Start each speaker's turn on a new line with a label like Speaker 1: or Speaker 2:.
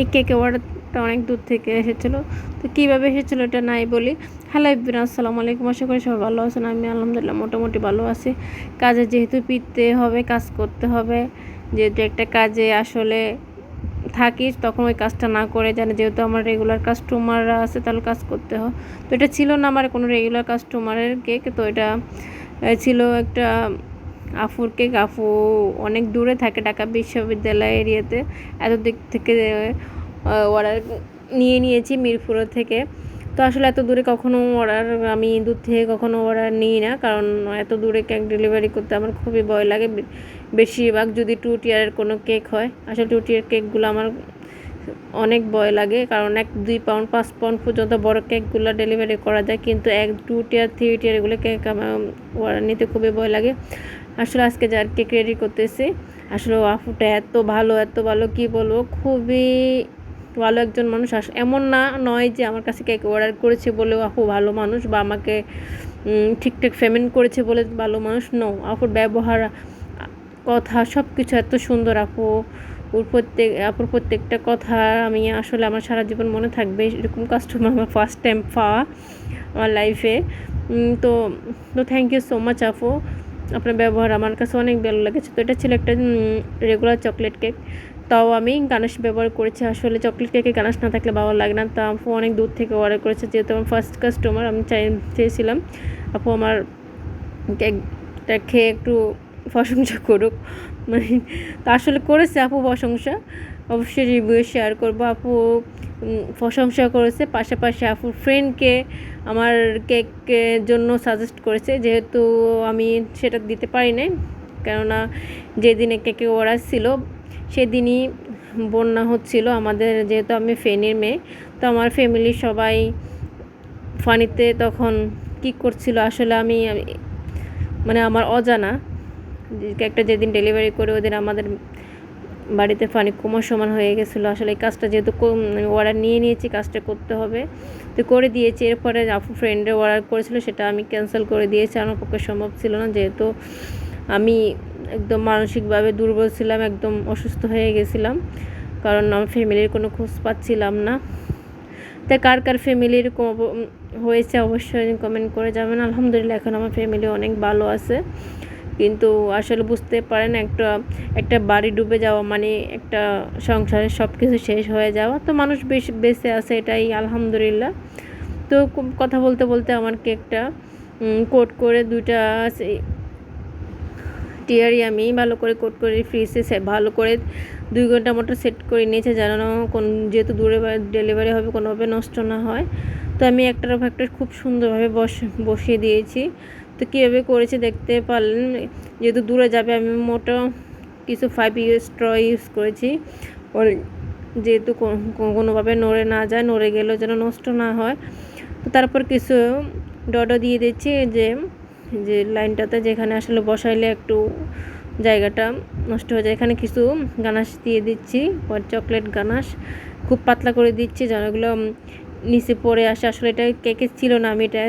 Speaker 1: এই কেক অর্ডারটা অনেক দূর থেকে এসেছিল। তো কীভাবে এসেছিল এটা নাই বলি। হ্যালো ইবিন আসসালামু আলাইকুম। আশা করি সবাই ভালো আছেন। আমি আলহামদুলিল্লাহ মোটামুটি ভালো আছি। কাজে যেহেতু পিতে হবে, কাজ করতে হবে। যেহেতু একটা কাজে আসলে থাকি, তখন ওই কাজটা না করে জানে। যেহেতু আমার রেগুলার কাস্টমাররা আছে, তাহলে কাজ করতে হয়। তো এটা ছিল না আমার কোনো রেগুলার কাস্টমারের কেক তো এটা ছিল একটা আফুর কেক আফু অনেক দূরে থাকে ঢাকা বিশ্ববিদ্যালয় এরিয়াতে। এত দিক থেকে অর্ডার নিয়ে নিয়েছি মিরপুর থেকে। তো আসলে এত দূরে কখনো অর্ডার আমি দূর থেকে কখনো অর্ডার নিই না, কারণ এত দূরে কেক ডেলিভারি করতে আমার খুবই ভয় লাগে। বেশিরভাগ যদি টু টিয়ারের কোনো কেক হয়, আসলে টু টিয়ার কেকগুলো আমার অনেক ভয় লাগে, কারণ এক দুই পাউন্ড, পাঁচ পাউন্ড পর্যন্ত বড় কেকগুলো ডেলিভারি করা যায়, কিন্তু এক টু টিয়ার থ্রি টিয়ার এগুলো কেক আমার নিতে খুবই ভয় লাগে। আসলে আজকে যার কেক রেডি করতেছি, আসলে আফুটা এত ভালো এত ভালো, কি বলব, খুবই ভালো একজন মানুষ। আস, এমন না, নয় যে আমার কাছে কেক অর্ডার করেছে বলেও আপু ভালো মানুষ বা আমাকে ঠিকঠাক পেমেন্ট করেছে বলে ভালো মানুষ নো আপুর ব্যবহার, কথা সব কিছু এত সুন্দর, আপু। ওর প্রত্যেক, আপুর প্রত্যেকটা কথা আমি আসলে আমার সারা জীবন মনে থাকবে, এরকম কাস্টমার আমার ফার্স্ট টাইম পাওয়া আমার লাইফে তো তো থ্যাংক ইউ সো মাচ আপু। আপনার ব্যবহার আমার কাছে অনেক ভালো লেগেছে। তো এটা ছিল একটা রেগুলার চকলেট কেক তাও আমি গানাশ ব্যবহার করেছি। আসলে চকলেট কেকে গানাশ না থাকলে ভালো লাগে না। তা আপু অনেক দূর থেকে অর্ডার করেছে। যেহেতু আমার ফার্স্ট কাস্টমার আমি চাই, চেয়েছিলাম। আপু আমার কেকটা খেয়ে একটু প্রশংসা করুক। মানে তা আসলে করেছে আপু প্রশংসা। অবশ্যই রিভিউ শেয়ার করব। আপু প্রশংসা করেছে। পাশাপাশি আপুর ফ্রেন্ডকে আমার কেকের জন্য সাজেস্ট করেছে। যেহেতু আমি সেটা দিতে পারি নাই। কেননা যেদিনে কেকে অর্ডার ছিল, সেদিনই বন্যা হচ্ছিল। আমাদের যেহেতু আমি ফেনীর মেয়ে, তো আমার ফ্যামিলির সবাই ফানিতে তখন কি করছিল আসলে আমি মানে আমার অজানা। কেকটা যেদিন ডেলিভারি করে ওদিন আমাদের বাড়িতে ফানি কোমর সমান হয়ে গেছিল। আসলে এই কাজটা যেহেতু অর্ডার নিয়ে নিয়েছি, কাজটা করতে হবে। তো করে দিয়েছি। এরপরে আপু ফ্রেন্ডে অর্ডার করেছিল, সেটা আমি ক্যান্সেল করে দিয়েছি। আমার পক্ষে সম্ভব ছিল না, যেহেতু আমি একদম মানসিকভাবে দুর্বল ছিলাম, একদম অসুস্থ হয়ে গেছিলাম। কারণ আমার ফ্যামিলির কোনো খোঁজ পাচ্ছিলাম না। তাই কার কার ফ্যামিলির হয়েছে অবশ্যই কমেন্ট করে যাবেন আলহামদুলিল্লাহ, এখন আমার ফ্যামিলি অনেক ভালো আছে। কিন্তু আসলে বুঝতে পারেন একটা একটা বাড়ি ডুবে যাওয়া মানে একটা সংসারের সব কিছু শেষ হয়ে যাওয়া। তো মানুষ বেশ, বেঁচে আছে এটাই আলহামদুলিল্লাহ। তো কথা বলতে বলতে আমার কেকটা কোট করে দুইটা টিয়ারি আমি ভালো করে কোট করে ফ্রিজে ভালো করে দুই ঘণ্টা মতো সেট করে নিয়েছে যেন কোন, যেহেতু দূরে ডেলিভারি হবে কোনোভাবে নষ্ট না হয়। তো আমি একটার একটা খুব সুন্দরভাবে বস, বসিয়ে দিয়েছি। তো কীভাবে করেছি দেখতে পারলেন যেহেতু দূরে যাবে, আমি মোটো কিছু ফাইভ স্ট্র ইউজ করেছি। ওর যেহেতু কোনোভাবে নড়ে না যায়, নড়ে গেলেও যেন নষ্ট না হয়। তো তারপর কিছু ডডো দিয়ে দিচ্ছি যে যে লাইনটাতে যেখানে আসলে বসাইলে একটু জায়গাটা নষ্ট হয়ে যায়। এখানে কিছু গানাশ দিয়ে দিচ্ছি চকলেট গানাশ। খুব পাতলা করে দিচ্ছি যেন এগুলো নিচে পড়ে আসে। আসলে এটা কেকে ছিল না, আমি এটা